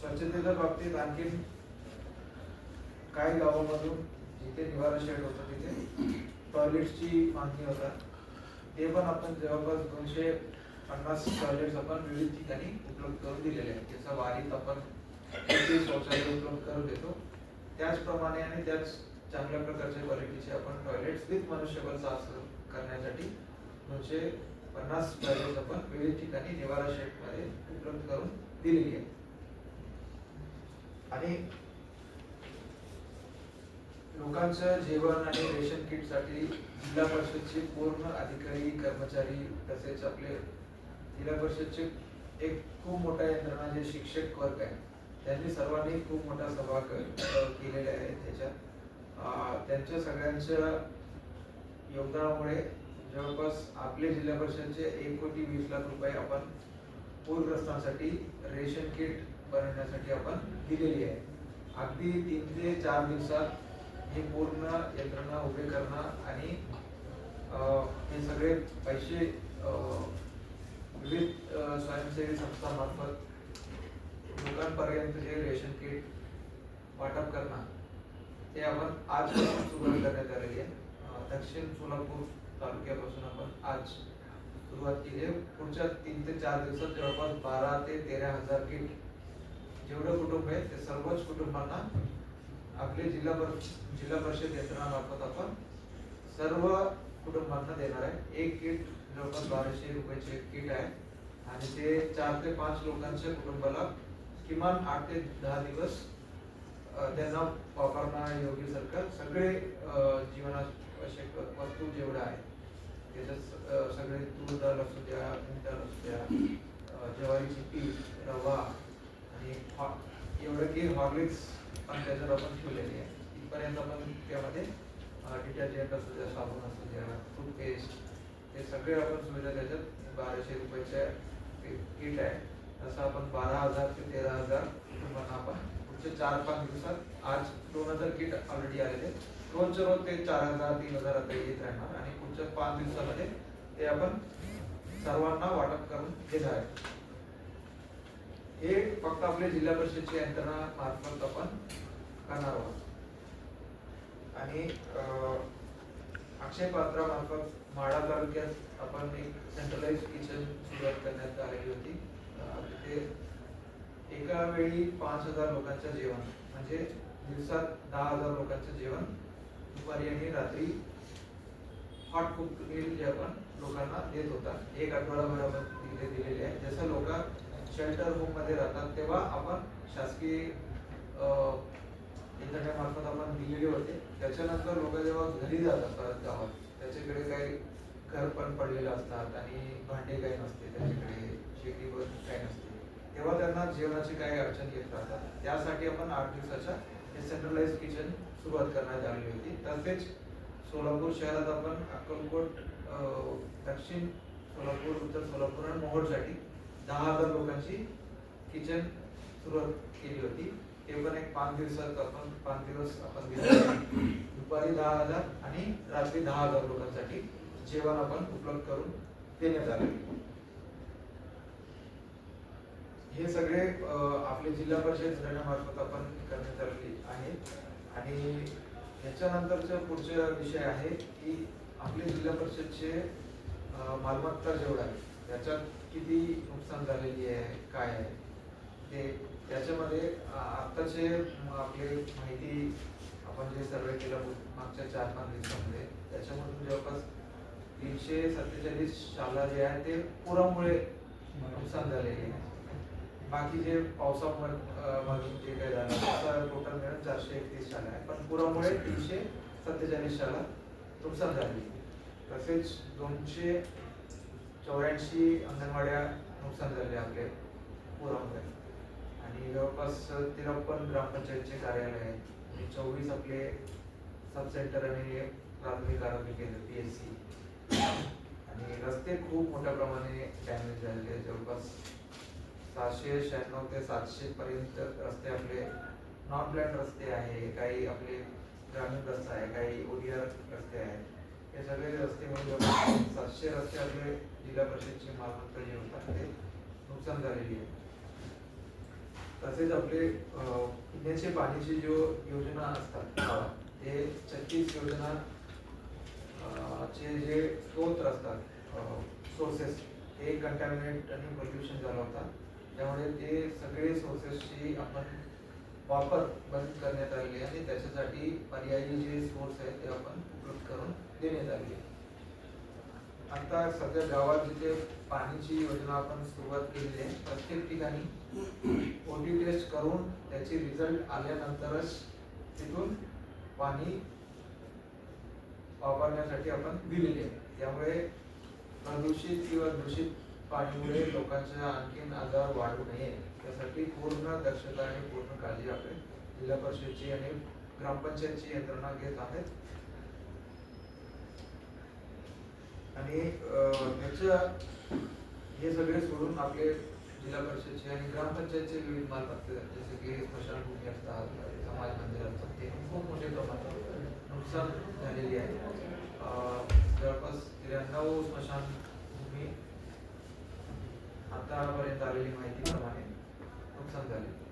स्वच्छतेच्या बाबतीत आणखी काही गावामधून जिथे निवारा शेड होतं तिथे टॉयलेट्सची मागणी होता. ते पण आपण जवळपास दोनशे पन्नास टॉयलेट्स आपण विविध ठिकाणी उपलब्ध करून दिलेले आहेत. त्याचा वारीत आपण शौचालय उपलब्ध करून देतो त्याचप्रमाणे आणि त्याच चांगल्या प्रकारच्या क्वालिटीचे आपण टॉयलेट्स विथ मनुष्यबळ साफ करण्यासाठी दोनशे पन्नास टॉयलेट्स आपण विविध ठिकाणी निवारा शेडमध्ये उपलब्ध करून दिलेली आहे आणि लोकांचं जेवण आणि रेशन किटसाठी जिल्हा परिषदचे पूर्ण अधिकारी कर्मचारी तसेच आपले जिल्हा परिषदचे एक खूप मोठा यंत्रणा जे शिक्षक वर्ग आहे त्यांनी सर्वांनी खूप मोठा सहभाग अ, केलेला आहे त्याच्या. त्यांच्या सगळ्यांच्या योगदानामुळे जवळपास आपले जिल्हा परिषदचे एक कोटी वीस लाख रुपये आपण पूरग्रस्तांसाठी रेशन किट बनवण्यासाठी आपण दिलेली आहे. अगदी तीन ते चार दिवसात हे पूर्ण यंत्रणा उभे करणं आणि हे सगळे पैसे विविध स्वयंसेवी संस्थांमार्फत लोकांपर्यंत जे रेशन किट वाटप करणं ते आपण आजपासून सुरुवात करण्यात आलेली आहे. दक्षिण सोलापूर तालुक्यापासून आपण आज सुरुवात केली आहे. पुढच्या तीन ते चार दिवसात जवळपास बारा ते तेरा हजार किट जेवढं कुटुंब आहे ते सर्वच कुटुंबांना आपले जिल्हा पर जिल्हा परिषद यंत्रणामार्फत आपण सर्व कुटुंबांना देणार आहे. एक किट जवळपास बाराशे रुपयाचे किट आहे. आणि ते चार ते पाच लोकांच्या कुटुंबाला किमान आठ ते दहा दिवस त्यांना वापरणं योग्य सरकार सगळे जीवनावश्यक वस्तू जेवढं आहे त्याच्यात सगळे तूर डाळ असू द्या मूग डाळ असू द्या ज्वारीची पीठ रवा आणि हॉ- एवढं की हॉर्लिक्स पण त्याच्यात आपण ठेवलेली आहे. इथपर्यंत आपण त्यामध्ये डिटर्जंट असू द्या साबण असू द्या टूथपेस्ट हे सगळे आपण सुविधा त्याच्यात बाराशे रुपयाच्या किट आहे. तसं आपण बारा हजार ते तेरा हजार कुटुंबांना आपण पुढच्या चार पाच दिवसात आज दोन हजार किट ऑलरेडी आलेले रोजच्या रोज ते चार हजार तीन हजार आता येत राहणार आणि पुढच्या पाच दिवसामध्ये ते आपण सर्वांना वाटप करून घेणार आहे हे फक्त आपले जिल्हा परिषदची यंत्रणा मार्फत आपण करणार आहोत. आणि अं, अक्षय पात्रा मार्फत माढा तालुक्यात आपण एक सेंट्रलाइज किचन सुरुवात करण्यात आलेली होती. तिथे वेळी पाच हजार लोकांचं जेवण म्हणजे दिवसात दहा हजार लोकांचं जेवण. दुपारी आणि रात्री हॉट कुक मील जे आपण लोकांना देत होता. एक आठवडाभरामध्ये दिले दिलेले आहे. जसं लोक शेल्टर होममध्ये राहतात तेव्हा आपण शासकीय अं, यंत्रणेमार्फत आपण दिलेले होते. त्याच्यानंतर लोक जेव्हा घरी जातात परत गावात त्याच्याकडे काही घर पण पडलेलं असतात आणि भांडे काही नसते त्याच्याकडे शेती पण काही नसते. तेव्हा त्यांना जेवणाची काही अडचण येत राहतात त्यासाठी आपण आठ दिवसाच्या हे सेंट्रलाइज किचन सुरुवात करण्यात आली होती. तसेच सोलापूर शहरात आपण अक्कलकोट दक्षिण सोलापूर उत्तर सोलापूर आणि मोहोळसाठी दहा हजार लोकांची किचन सुरुवात केली होती. ते पण एक पाच दिवसात आपण पाच दिवस आपण दिले दुपारी दहा हजार आणि रात्री दहा हजार लोकांसाठी जेवण आपण उपलब्ध करून देण्यात आले. हे सगळे आपले जिल्हा परिषद घटनामार्फत आपण करण्यात आलेली आहे. आणि याच्यानंतरचा पुढचा विषय आहे की आपले जिल्हा परिषदचे मालमत्ता जेवढा आहे त्याच्यात किती नुकसान झालेली आहे काय आहे ते त्याच्यामध्ये आत्ताचे आपले माहिती आपण जे सर्वे केलं मागच्या चार पाच दिवसामध्ये त्याच्यामधून जवळपास तीनशे सत्तेचाळीस शाळा जे आहे ते पुरामुळे नुकसान झालेले आहे. बाकी जे पावसामुळे मधून जे काही झालं त्याचा टोटल मिळून चारशे एकतीस शाळा आहे. पण पुरामुळे तीनशे सत्तेचाळीस शाळा नुकसान झाली. तसेच दोनशे चौऱ्याऐंशी अंगणवाड्या नुकसान झाले आपले पुरामुळे. आणि जवळपास तिरप्पन ग्रामपंचायतचे कार्यालय आहे आणि चोवीस आपले सब सेंटर आणि प्राथमिक आरोग्य केंद्र पी एस सी आणि रस्ते खूप मोठ्या प्रमाणे डॅमेज झालेले जवळपास सहाशे शहाण्णव ते सातशे पर्यंत रस्ते आपले नॉन प्लॅन रस्ते आहे काही आपले ग्रामीण रस्ते आहे काही ओडीआर रस्ते आहेत. हे सगळे रस्ते म्हणजे सातशे रस्ते आपले जिल्हा परिषदची मालमत्ता जे होतात ते नुकसान झालेली आहे. तसेच आपले पिण्याचे पाण्याची जो योजना असतात ते छत्तीस योजना चे जे स्रोत असतात सोर्सेस ते कंटॅमिनेट आणि पोल्युशन झाला होता. त्यामुळे ते सगळे सोर्सेसची आपण वापर बंद करण्यात आले आणि त्याच्यासाठी पर्यायी जे सोर्स आहेत ते आपण उपलब्ध करून देण्यात आले आता सध्या गावात जिथे पाण्याची योजना आपण सुरुवात केलेली आहे प्रत्येक ठिकाणी ओटी टेस्ट करून त्याचे रिझल्ट आल्यानंतरच तिथून पाणी वापरण्यासाठी आपण दिलेले आहे त्यामुळे प्रदूषित किंवा दूषित पाणीमुळे लोकांच्या आणखीन आजार वाढू नये. त्यासाठी पूर्ण दक्षता आणि पूर्ण काळजी आपले जिल्हा परिषदची आणि ग्रामपंचायतची यंत्रणा घेत आहेत. आणि त्याच्या हे सगळे सोडून आपले जिल्हा परिषदचे आणि ग्रामपंचायतचे विविध मालमत्ते जसे की स्मशानभूमी असतात समाज मंदिर असतात ते खूप मोठे प्रमाणात नुकसान झालेली आहे. अं, जवळपास त्र्याण्णव स्मशान आतापर्यंत आलेली माहितीप्रमाणे नुकसान झाले